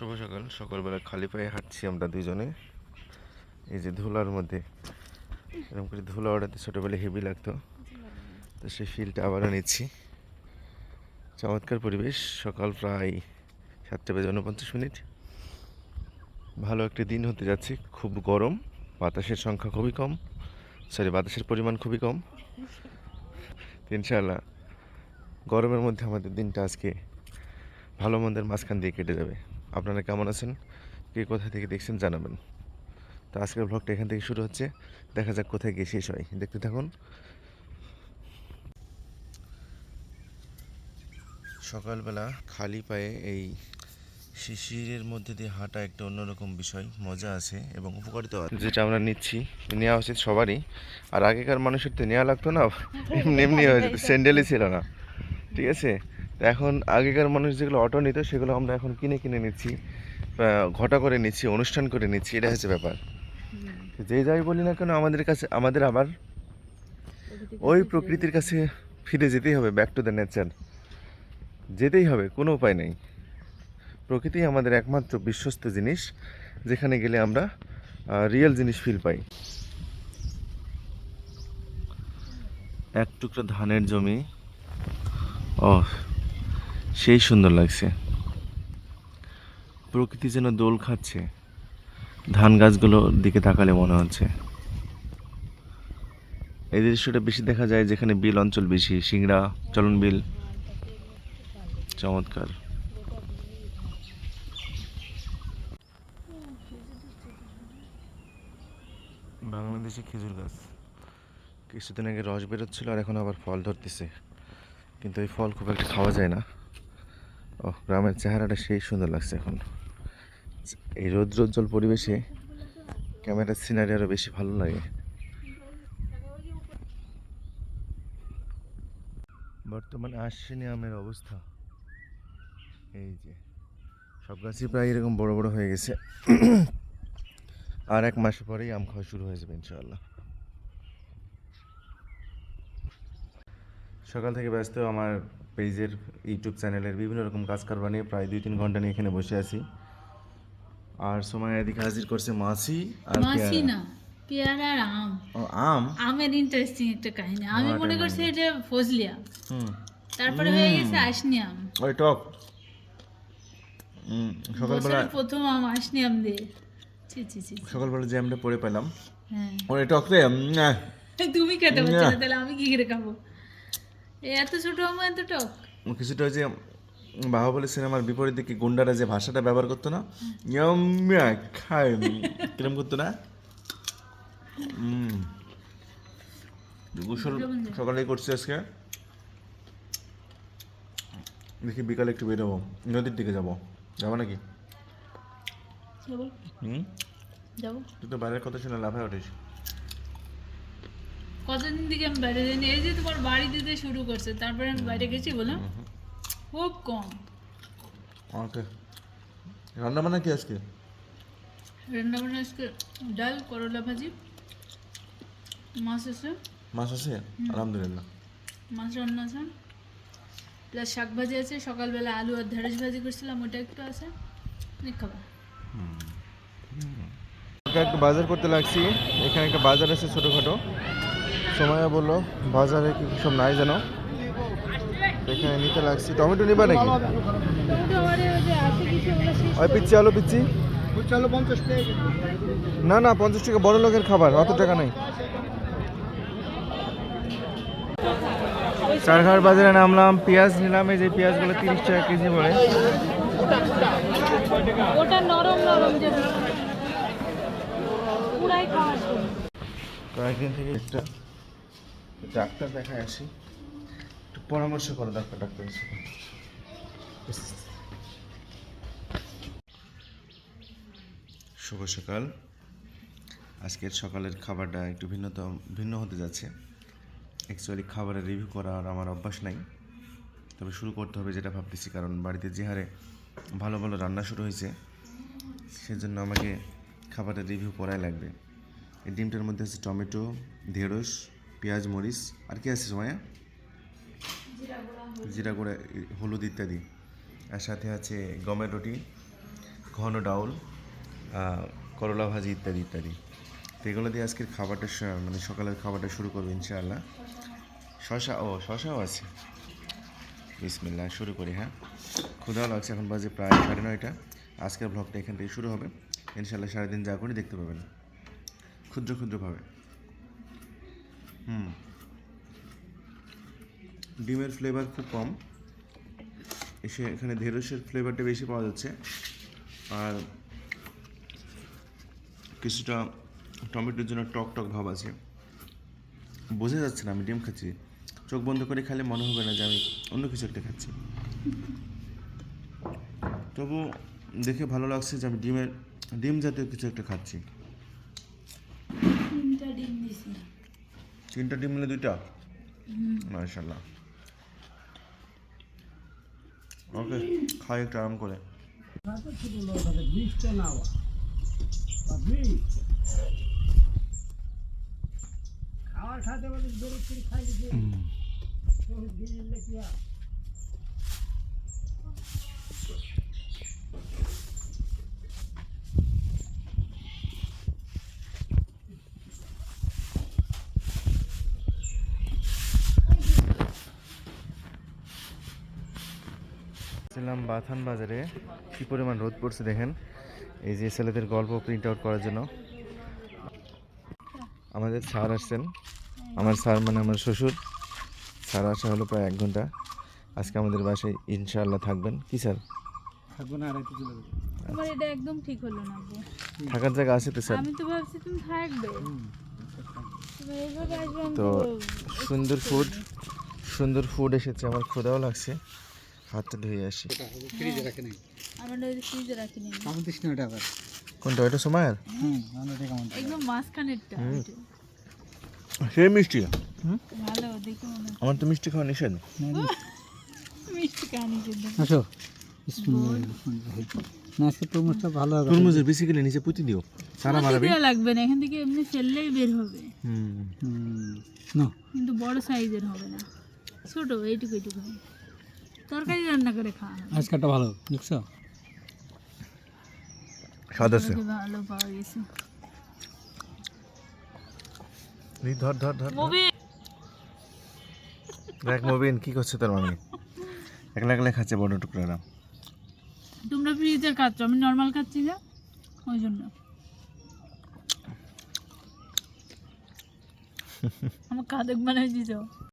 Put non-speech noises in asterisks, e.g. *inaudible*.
শুভ সকাল। সকালবেলা খালি পায়ে হাঁটছি আমরা দুজনে। এই যে ধুলার মধ্যে। এরকম করে ধুলা ওড়াতে ছোটোবেলায় হেভি লাগতো। তো সেই ফিলটা আবারও নিচ্ছি। চমৎকার পরিবেশ। সকাল প্রায় সাতটা বেজে উনপঞ্চাশ মিনিট। ভালো একটা দিন হতে যাচ্ছে। খুব গরম। বাতাসের সংখ্যা খুবই কম। সরি বাতাসের পরিমাণ খুবই কম। তো ইনশাআল্লাহ। গরমের মধ্যে আমাদের দিনটা আজকে ভালো মন্দের মাঝখান দিয়ে কেটে যাবে। আপনারা কেমন আছেন? কে কোথা থেকে দেখছেন জানাবেন। তো আজকের ব্লগটা এখান থেকে শুরু হচ্ছে। দেখা যাক কোথায় গিয়ে শেষ হয়। দেখতে থাকুন। সকালবেলা খালি পায়ে এই শিশিরের মধ্যে দিয়ে হাঁটা একটা অন্যরকম বিষয়। মজা আছে এবং উপকারিতা যেটা আমরা নিচ্ছি, নেওয়া উচিত সবারই। আর আগেকার মানুষের তো নেওয়া লাগতো না। এমনি এমনি স্যান্ডেলই ছিল না। ঠিক আছে? এখন আগেকার মানুষ যেগুলো অটো নিত সেগুলো আমরা এখন কিনে কিনে নিচ্ছি ঘটা করে নিচ্ছি অনুষ্ঠান করে নিচ্ছি এটা হচ্ছে ব্যাপার। যে যাই বলি না কেন আমাদের কাছে আমাদের আবার ওই প্রকৃতির কাছে ফিরে যেতেই হবে ব্যাক টু দ্য নেচার যেতেই হবে কোনো উপায় নেই। প্রকৃতি আমাদের একমাত্র বিশ্বস্ত জিনিস যেখানে গেলে আমরা রিয়েল জিনিস ফিল পাই। এক টুকরা ধানের জমি ও সেই সুন্দর লাগছে। প্রকৃতি যেন দোল খাচ্ছে। ধান গাছগুলোর দিকে তাকালে মনে হচ্ছে। এই দৃশ্যটা বেশি দেখা যায় যেখানে বিল অঞ্চল বেশি সিংড়া চলন বিল। চমৎকার। বাংলাদেশে খেজুর গাছ। কিছুদিন আগে রস বেরোচ্ছিল আর এখন আবার ফল ধরতেছে। কিন্তু এই ফল খুব একটা খাওয়া যায় না। ও গ্রামের চেহারাটা সেই সুন্দর লাগছে এখন। এই রৌদ্রোজ্জ্বল পরিবেশে ক্যামেরার সিনারি আরও বেশি ভালো লাগে। বর্তমানে আশ্বিনী আমের অবস্থা। এই যে, সব গাছই প্রায় এরকম বড় বড় হয়ে গেছে। আর এক মাস পরেই আম খাওয়া শুরু হয়ে যাবে ইনশাআল্লাহ। সকাল থেকে ব্যস্ত আমার পেজের ইউটিউব চ্যানেলের বিভিন্ন রকম কাজ কারবার নিয়ে প্রায় দুই তিন ঘণ্টা নিয়ে এখানে বসে আছি। আর সময় এদিকে হাজির করছে মাছি আর মাসি। না পেয়ারা আর আম। ও আম? আমের ইন্টারেস্টিং একটা কাহিনী। আমি মনে করছি এটা ফজলি আম হুম। তারপরে হয়ে গেছে আসনি আম। ওই টক। সকালবেলা প্রথম আম আসনি আম দিয়ে। ছি ছি ছি সকালবেলা যে আমটা পরে পেলাম। হ্যাঁ। ওই টক রে তুমি খেতে পারছ না। তাহলে আমি কি করে খাব? এত ছোট আম এত টক। কিছুটা ওই যে বাহুবলী সিনেমার বিপরীত দিকে গুন্ডারা যে ভাষাটা ব্যবহার করতো না ইয়াম্মিয়া খাই কিরম করতো না। গোসল সকালে করছি আজকে। দেখি বিকালে একটু বেরোবো। নদীর দিকে যাব। যাব নাকি? যাব। হুম? যাব। তুই তো বাইরের কথা শুনে লাফায় উঠিস। কতদিন থেকে আমি বাইরে যাইনি। এই যে তোমার বাড়ি দিতে শুরু করছে তারপরে আমি বাইরে গেছি বলো খুব কম। ওকে। রান্না বান্না কি আজকে? রান্না বান্না আজকে ডাল করলা ভাজি মাছ আছে। মাছ আছে? আলহামদুলিল্লাহ। মাছ রান্না আছে। প্লাস শাক ভাজি আছে সকালবেলা আলু আর ঢেঁড়স ভাজি করছিলাম ওটা একটু আছে। খাবার একটু বাজার করতে লাগছি। এখানে একটা বাজার আছে ছোটোখাটো। সময় বলল বাজারে কি কি সব নাই জানো এখানে নিতে লাগছি। টমেটো নিবা নাকি? ওই পিচ্ছি আলু পিচ্ছি না না পঞ্চাশ টাকা বড় লোকের খাবার অত টাকা নেই। চারঘাট বাজারে নামলাম পেঁয়াজ নিলাম এই যে পেঁয়াজগুলো তিরিশ টাকা কেজি খাওয়া কয়েকদিন থেকে একটা ডাক্তার দেখায় আসি। একটু পরামর্শ করো ডাক্তার ডাক্তার শুভ সকাল। আজকের সকালের খাবারটা একটু ভিন্নতা, ভিন্ন হতে যাচ্ছে। অ্যাকচুয়ালি খাবারের রিভিউ করার আমার অভ্যাস নাই। তবে শুরু করতে হবে যেটা ভাবতেছি, কারণ বাড়িতে যে হারে ভালো ভালো রান্না শুরু হয়েছে, সেজন্য আমাকে খাবারের রিভিউ করাই লাগবে। এই ডিমটার মধ্যে আছে টমেটো, ঢেঁড়স পেঁয়াজ মরিচ আর কি আছে সময়া? জিরা গুঁড়া হলুদ। ইত্যাদি। আর সাথে আছে গমের রুটি ঘন ডাউল করলা ভাজি ইত্যাদি ইত্যাদি। তো এগুলো দিয়ে আজকের খাবারটা মানে সকালের খাবারটা শুরু করব ইনশাআল্লাহ। শশা ও শশাও আছে। বিসমিল্লাহ শুরু করি হ্যাঁ। ক্ষুধাও লাগছে এখন বাজে প্রায় সাড়ে নয়টা। আজকের ব্লগটা এখান থেকে শুরু হবে। ইনশাআল্লাহ সারাদিন যা করি দেখতে পাবেন। ক্ষুদ্র ক্ষুদ্রভাবে। হুম। ডিমের ফ্লেভার খুব কম। এসে এখানে ঢেঁড়সের ফ্লেভারটা বেশি পাওয়া যাচ্ছে। আর কিছুটা টমেটোর জন্য টক টক ভাব আছে। বোঝা যাচ্ছে না আমি ডিম খাচ্ছি। চোখ বন্ধ করে খেলে মনে হবে না যে আমি অন্য কিছু একটা খাচ্ছি। তবু দেখে ভালো লাগছে যে আমি ডিমের, ডিম জাতীয় কিছু একটা খাচ্ছি তিনটা ডিম দিছি তিনটা ডিম মিলে দুইটা? মার্শাল্লাহ ওকে খাই একটু আরাম করে। খাওয়ার খাতে খাই দিতে দিলে কি হয়? ছিলাম বাথান বাজারে কি পরিমাণ রোদ পড়ছে দেখেন। এই যে ছেলেদের গল্প প্রিন্ট আউট করার জন্য। আমাদের স্যার আসছেন। আমার স্যার মানে আমার শ্বশুর। স্যার আসা হলো প্রায় এক ঘণ্টা। আজকে আমাদের বাসায় ইনশাআল্লাহ থাকবেন। কি স্যার? থাকব না আর একটু চলে যাব। তোমার এটা একদম ঠিক হলো না থাকার জায়গা আছে তো স্যার? আমি তো ভাবছি তুমি থাকবে। তুমি এইভাবে আসবে আমি তো তো সুন্দর ফুড সুন্দর ফুড এসেছে। আমার ক্ষুদাও লাগছে। হাতটা ধুয়ে আসি। ফ্রিজে রাখে নেই। আমার ওই ফ্রিজে রাখিনি আমি। কেমন দিস না ওটা আবার। কোনটা ওইটা সময়ের হুম একদম মাঝখানেরটা সে মিষ্টি। ভালো দেখে আমার তো মিষ্টি খাওয়া নিষেধ। *laughs* মিষ্টি আসো। ভালো হবে। তরমুজের বেসিক্যালি নিচে পুঁতি দিও। সারা মারাবি। লাগবে না এখান থেকে এমনি ফেললেই বের হবে। হুম। হুম না। কিন্তু বড় সাইজের হবে না। ছোট এইটুকু এইটুকু। তরকারি রান্না করে খাওয়া হবে আজকেরটা ভালো দেখছ? স্বাদ আছে। ভালো পাওয়া গেছে। এই ধর ধর ধর ধর। মুভি। দেখ মবিন কি করছে তোর মামি? একলা একলা খাচ্ছে বড় টুকরারা। তোমরা ফ্রিজের খাচ্ছ আমি নর্মাল খাচ্ছি না ওই জন্য। *laughs* আমার কাদক বানাই দিছ